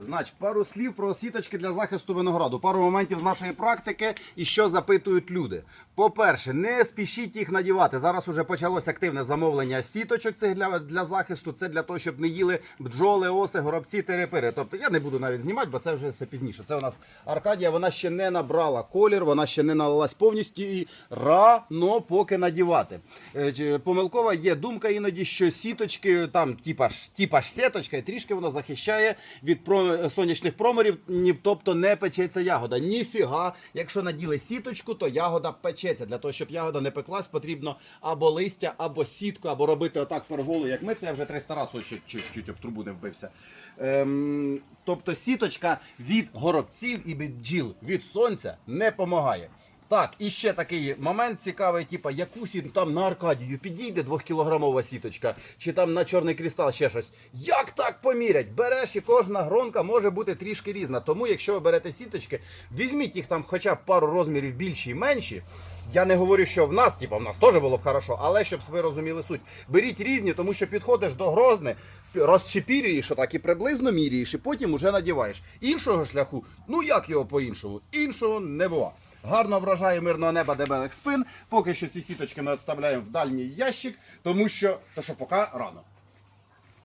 Значить, пару слів про сіточки для захисту винограду. Пару моментів з нашої практики і що запитують люди. По-перше, не спішіть їх надівати. Зараз уже почалось активне замовлення сіточок цих для, для захисту. Це для того, щоб не їли бджоли, оси, горобці, терепири. Тобто я не буду навіть знімати, бо це вже все пізніше. Це у нас Аркадія, вона ще не набрала колір, вона ще не налилась повністю і рано поки надівати. Е, Помилкова є думка іноді, що сіточки там, типа ж, типа ж сіточка, і трішки воно захищає від про- сонячних проморів, тобто не печеться ягода. Ніфіга, якщо наділи сіточку, то ягода печеться. Для того, щоб ягода не пеклась, потрібно або листя, або сітку, або робити отак перголу, як ми. Це я вже 300 разів ще чуть, чуть об трубу не вбився. Ем, тобто сіточка від горобців і від бджіл від сонця не помагає. Так, і ще такий момент цікавий, типа, яку сіт там на Аркадію підійде 2-кілограмова сіточка, чи там на чорний крістал ще щось. Як так помірять? Береш і кожна гронка може бути трішки різна. Тому, якщо ви берете сіточки, візьміть їх там хоча б пару розмірів більші і менші. Я не говорю, що в нас, типа, в нас теж було б хорошо, але щоб ви розуміли суть. Беріть різні, тому що підходиш до грозни, розчепірюєш отак і приблизно міряєш, і потім уже надіваєш. Іншого шляху, ну як його по-іншому? Іншого не бува. Гарно врожаю мирного неба дебелих спин. Поки що ці сіточки ми відставляємо в дальній ящик, тому що, то що поки рано.